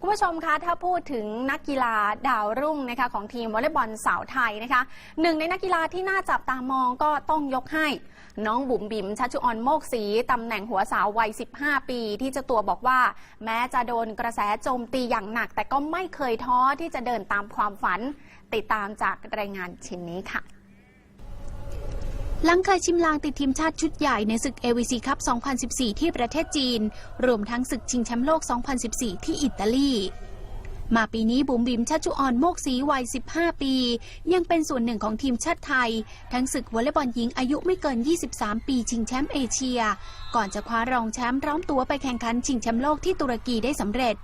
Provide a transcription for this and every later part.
คุณผู้ชมคะถ้าพูดถึงนักกีฬาดาวรุ่งนะคะของทีมวอลเลย์บอลสาวไทยนะคะหนึ่งในนักกีฬาที่น่าจับตามองก็ต้องยกให้ น้องบุ๋มบิ๋มชัชุออนโมกศรีตำแหน่งหัวสาววัย 15 ปี ที่เจ้าตัวบอกว่า แม้จะโดนกระแสโจมตีอย่างหนัก แต่ก็ไม่เคยท้อที่จะเดินตามความฝัน ติดตามจากรายงานชิ้นนี้ค่ะ หลังเคยชิมลางติดทีมชาติชุดใหญ่ในศึก AVC คัพ 2014 ที่ประเทศจีน รวมทั้งศึกชิงแชมป์โลก 2014 ที่อิตาลี มาปีนี้บุ๋มบิมชัชชุออนโมกศรีวัย 15 ปี ยังเป็นส่วนหนึ่งของทีมชาติไทย ทั้งศึกวอลเลย์บอลหญิงอายุไม่เกิน 23 ปีชิงแชมป์เอเชีย ก่อนจะคว้ารองแชมป์พร้อมตัวไปแข่งขันชิงแชมป์โลกที่ตุรกีได้สำเร็จ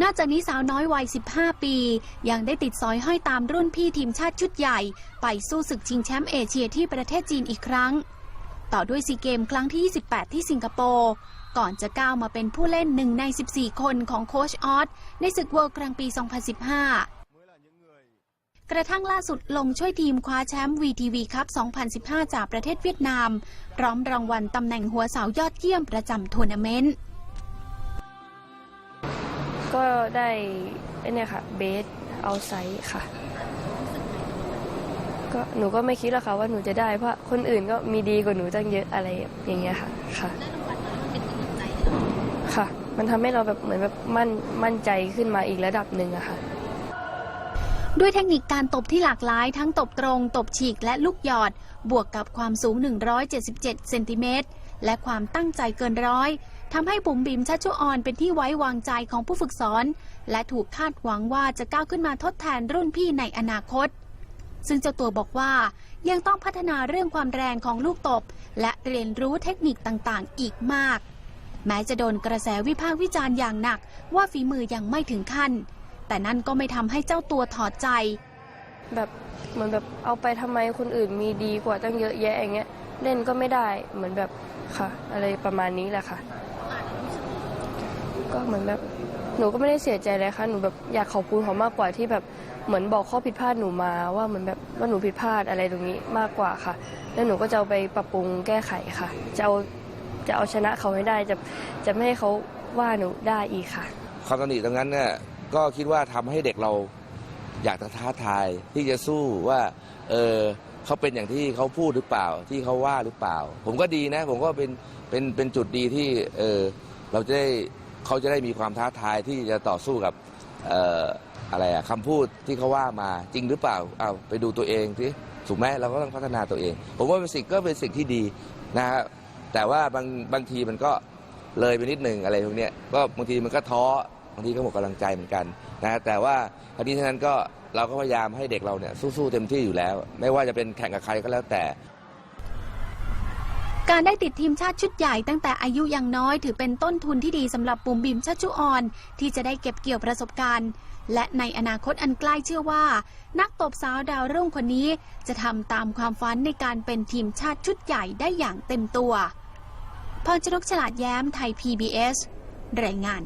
นอกจากนี้สาวน้อยวัย 15 ปี ยังได้ติดสอยห้อยตามรุ่นพี่ทีมชาติชุดใหญ่ ไปสู้ศึกชิงแชมป์เอเชียที่ประเทศจีนอีกครั้ง ต่อด้วยซีเกมครั้งที่ 28 ที่สิงคโปร์ ก่อนจะก้าวมาเป็นผู้เล่นหนึ่งใน 14 คนของโคชออสในศึกเวิลด์กลางปี 2015 กระทั่งล่าสุดลงช่วยทีมคว้าแชมป์ VTV คัพ2015 จากประเทศเวียดนาม พร้อมรางวัลตำแหน่งหัวเสายอดเยี่ยมประจำทัวร์นาเมนต์ ก็ได้เนี่ยค่ะเบสเอาไซส์ค่ะ ก็หนูก็ไม่คิดหรอกค่ะว่าหนูจะได้เพราะคนอื่นก็มีดีกว่าหนูตั้งเยอะอะไรอย่างเงี้ยค่ะค่ะ ค่ะ มันทำให้เราแบบเหมือนแบบมั่นมั่นใจขึ้นมาอีกระดับหนึ่งอะค่ะด้วยเทคนิคการตบที่หลากหลายทั้งตบตรง ตบฉีกและลูกหยอด บวกกับความสูง 177 เซนติเมตร และความตั้งใจเกินร้อย ทำให้บุ๋มบิมชัชชุออนเป็นที่ไว้วางใจของผู้ฝึกสอน และถูกคาดหวังว่าจะก้าวขึ้นมาทดแทนรุ่นพี่ในอนาคต ซึ่งเจ้าตัวบอกว่ายังต้องพัฒนาเรื่องความแรงของลูกตบ และเรียนรู้เทคนิคต่างๆ อีกมาก แม้จะโดนกระแสวิพากษ์วิจารณ์อย่างหนัก ว่าฝีมือยังไม่ถึงขั้น แต่นั่นก็ไม่ทำให้เจ้าตัวถอดใจ แบบเหมือนแบบเอาไปทำไมคนอื่นมีดีกว่าตั้งเยอะแยะอย่างเงี้ยเล่นก็ไม่ได้เหมือนแบบค่ะ อะไรประมาณนี้แหละค่ะ ก็เหมือนแบบหนูก็ไม่ได้เสียใจเลยค่ะหนูแบบอยากขอบคุณเขามากกว่าที่แบบเหมือนบอกข้อผิดพลาดหนูมาว่าเหมือนแบบว่าหนูผิดพลาดอะไรตรงนี้มากกว่าค่ะ แล้วหนูก็จะเอาไปปรับปรุงแก้ไขค่ะ จะเอาจะเอาชนะเขาให้ได้จะจะไม่ให้เขาว่าหนูได้อีกค่ะ ความตำหนิตรงนั้นเนี่ยก็คิดว่าทำให้เด็กเราอยากจะท้าทายที่จะสู้ว่าเออเขาเป็นอย่างที่เขาพูดหรือเปล่าที่เขาว่าหรือเปล่า ผมก็ดีนะ ผมก็เป็นเป็นเป็นจุดดีที่เออเราจะได้ เขาจะได้มีความท้าทายที่จะต่อสู้กับอออะไรอะคำพูดที่เขาว่ามาจริงหรือเปล่าเอาไปดูตัวเองสิถูกไหมเราก็ต้องพัฒนาตัวเอง ผมว่าเป็นสิ่งก็เป็นสิ่งที่ดีนะฮะแต่ว่าบางบางทีมันก็เลยไปนิดหนึ่งอะไรพวกเนี้ยก็บางทีมันก็ท้อบางทีก็หมดกำลังใจเหมือนกันนะแต่ว่าทั้งนี้ทั้งนั้นก็เราก็พยายามให้เด็กเราเนี่ยสู้ๆเต็มที่อยู่แล้ว ไม่ว่าจะเป็นแข่งกับใครก็แล้วแต่ การได้ติดทีมชาติชุดใหญ่ตั้งแต่อายุยังน้อยถือเป็นต้นทุนที่ดีสำหรับปุ่มบิมชัชชุออน ที่จะได้เก็บเกี่ยวประสบการณ์ และในอนาคตอันใกล้เชื่อว่า นักตบสาวดาวรุ่งคนนี้ จะทำตามความฝันในการเป็นทีมชาติชุดใหญ่ได้อย่างเต็มตัวพรชนกฉลาดแย้มไทย PBS รายงาน